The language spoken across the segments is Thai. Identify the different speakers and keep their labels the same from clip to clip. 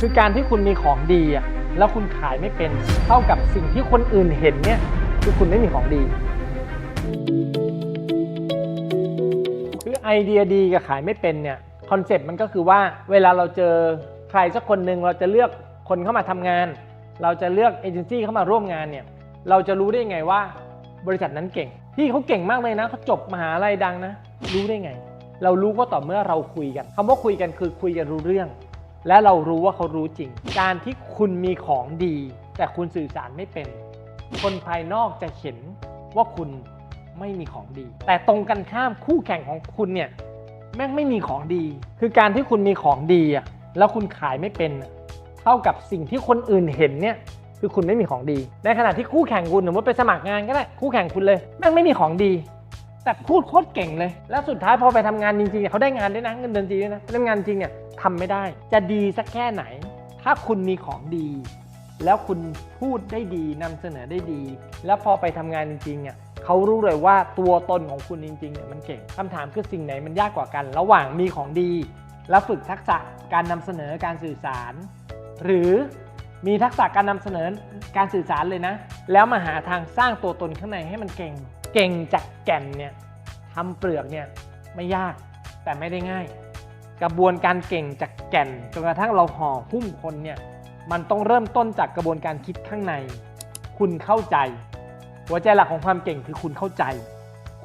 Speaker 1: คือการที่คุณมีของดีอะแล้วคุณขายไม่เป็นเท่ากับสิ่งที่คนอื่นเห็นเนี่ยคือคุณไม่มีของดี คือไอเดียดีกับขายไม่เป็นเนี่ยคอนเซ็ปต์มันก็คือว่าเวลาเราเจอใครสักคนหนึ่งเราจะเลือกคนเข้ามาทำงาน เราจะเลือกเอเจนซี่เข้ามาร่วมงานเนี่ยเราจะรู้ได้ไงว่าบริษัทนั้นเก่งพี่เขาเก่งมากเลยนะเขาจบมหาลัยดังนะ รู้ได้ไง เรารู้ก็ต่อเมื่อเราคุยกันคำว่าคุยกันคือคุยกันรู้เรื่อง และเรารู้ว่าเขารู้จริง การที่คุณมีของดี แต่คุณสื่อสารไม่เป็น คนภายนอกจะเห็นว่าคุณไม่มีของดี แต่ตรงกันข้ามคู่แข่งของคุณเนี่ยแม่งไม่มีของดี คือการที่คุณมีของดีอะแล้วคุณขายไม่เป็น เท่ากับสิ่งที่คนอื่นเห็นเนี่ยคือคุณไม่มีของดี ในขณะที่คู่แข่งคุณสมมติไปสมัครงานก็ได้คู่แข่งคุณเลยแม่งไม่มีของดี แต่พูดโคตรเก่งเลย แล้วสุดท้ายพอไปทำงานจริงๆเนี่ยเขาได้งานด้วยนะเงินเดือนจริงด้วยนะเรื่องงานจริงเนี่ย ทำไม่ได้ จะดีสักแค่ไหน ถ้าคุณมีของดี แล้วคุณพูดได้ดีนำเสนอได้ดี แล้วพอไปทำงานจริงๆเนี่ยเขารู้เลยว่าตัวตนของคุณจริงๆเนี่ยมันเก่งคำถามคือสิ่งไหนมันยากกว่ากัน ระหว่างมีของดี แล้วฝึกทักษะการนำเสนอการสื่อสาร หรือมีทักษะการนำเสนอการสื่อสารเลยนะ แล้วมาหาทางสร้างตัวตนข้างในให้มันเก่ง เก่งจากแก่นเนี่ยทำเปลือกเนี่ยไม่ยากแต่ไม่ได้ง่าย กระบวนการเก่งจากแก่นจนกระทั่งเราห่อหุ้มคนเนี่ยมันต้องเริ่มต้นจากกระบวนการคิดข้างใน คุณเข้าใจ หัวใจหลักของความเก่งคือคุณเข้าใจ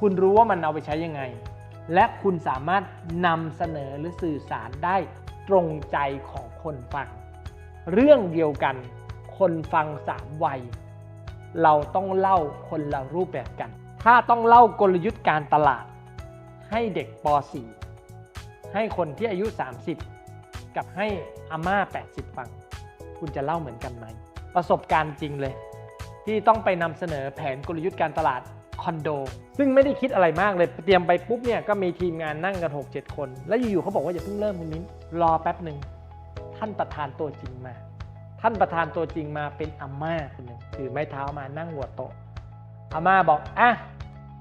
Speaker 1: คุณรู้ว่ามันเอาไปใช้ยังไง และคุณสามารถนำเสนอหรือสื่อสารได้ตรงใจของคนฟัง เรื่องเดียวกัน คนฟังสามวัย เราต้องเล่าคนละรูปแบบกัน ถ้าต้องเล่ากลยุทธ์การตลาด ให้เด็กป .4 ให้คนที่อายุ 30 กับให้อาม่า 80 ฟัง คุณจะเล่าเหมือนกันไหม ประสบการณ์จริงเลย ที่ต้องไปนำเสนอแผนกลยุทธ์การตลาดคอนโด ซึ่งไม่ได้คิดอะไรมากเลย เตรียมไปปุ๊บเนี่ยก็มีทีมงานนั่งกัน 6-7 คน แล้วอยู่ๆเขาบอกว่าอย่าเพิ่งเริ่มคุณมิ้นรอแป๊บหนึ่งท่านประธานตัวจริงมา ท่านประธานตัวจริงมาเป็นอาม่าคนหนึ่งถือไม้เท้ามานั่งหัวโต๊ะอาม่าบอกอะ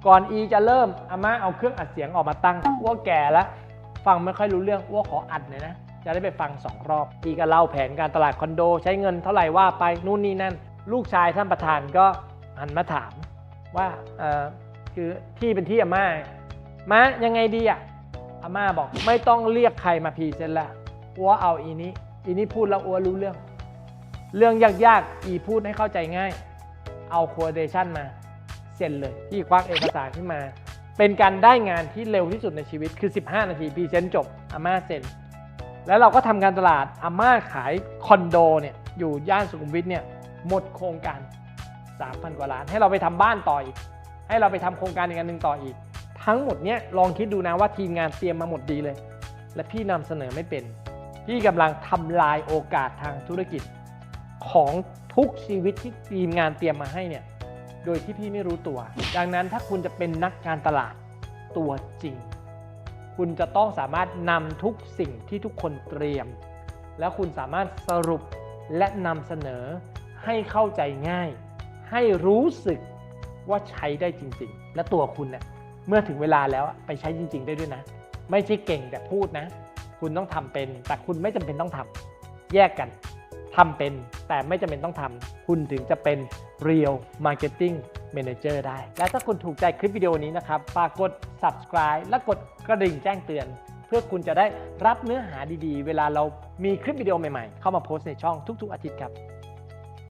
Speaker 1: ก่อนอีจะเริ่มอาม่าเอาเครื่องอัดเสียงออกมาตั้งอ้วแก่แล้ว ฟังไม่ค่อยรู้เรื่องอ้วขออัดหน่อยนะ จะได้ไปฟังสองรอบอีก็เล่าแผนการตลาดคอนโด ใช้เงินเท่าไหร่ว่าไปนู่นนี่นั่น ลูกชายท่านประธานก็หันมาถามว่าเออคือที่เป็นที่อาม่ามายังไงดีอะอาม่าบอกไม่ต้องเรียกใครมาพรีเซนต์ละอ้วเอาอีนี้อีนี้พูดแล้วอ้วรู้เรื่อง เรื่องยากๆอีพูดให้เข้าใจง่าย เอาโคเดชันมาเซ็นเลยพี่ควักเอกสารขึ้นมา เป็นการได้งานที่เร็วที่สุดในชีวิตคือ 15 นาทีพรีเซนต์จบอาม่าเซ็นแล้วเราก็ทำการตลาดอาม่าขายคอนโดเนี่ยอยู่ย่านสุขุมวิทเนี่ยหมดโครงการ 3,000 กว่าล้าน ให้เราไปทำบ้านต่ออีก ให้เราไปทำโครงการอีกอันหนึ่งต่ออีก ทั้งหมดเนี่ยลองคิดดูนะว่าทีมงานเตรียมมาหมดดีเลย และพี่นำเสนอไม่เป็น พี่กำลังทำลายโอกาสทางธุรกิจ ของทุกชีวิตที่ทีมงานเตรียมมาให้เนี่ย โดยที่พี่ไม่รู้ตัว ดังนั้นถ้าคุณจะเป็นนักการตลาดตัวจริง คุณจะต้องสามารถนำทุกสิ่งที่ทุกคนเตรียม แล้วคุณสามารถสรุปและนำเสนอให้เข้าใจง่าย ให้รู้สึกว่าใช้ได้จริง ๆ และตัวคุณเนี่ยเมื่อถึงเวลาแล้วไปใช้จริง ๆ ได้ด้วยนะ ไม่ใช่เก่งแต่พูดนะ คุณต้องทำเป็น แต่คุณไม่จำเป็นต้องทำแยกกัน ทำเป็นแต่ไม่จำเป็นต้องทำคุณถึงจะเป็น real marketing manager ได้ และถ้าคุณถูกใจคลิปวิดีโอนี้นะครับฝากกด subscribe และกดกระดิ่งแจ้งเตือน เพื่อคุณจะได้รับเนื้อหาดีๆ เวลาเรามีคลิปวิดีโอใหม่ๆ เข้ามาโพสต์ในช่องทุก ๆ อาทิตย์ครับ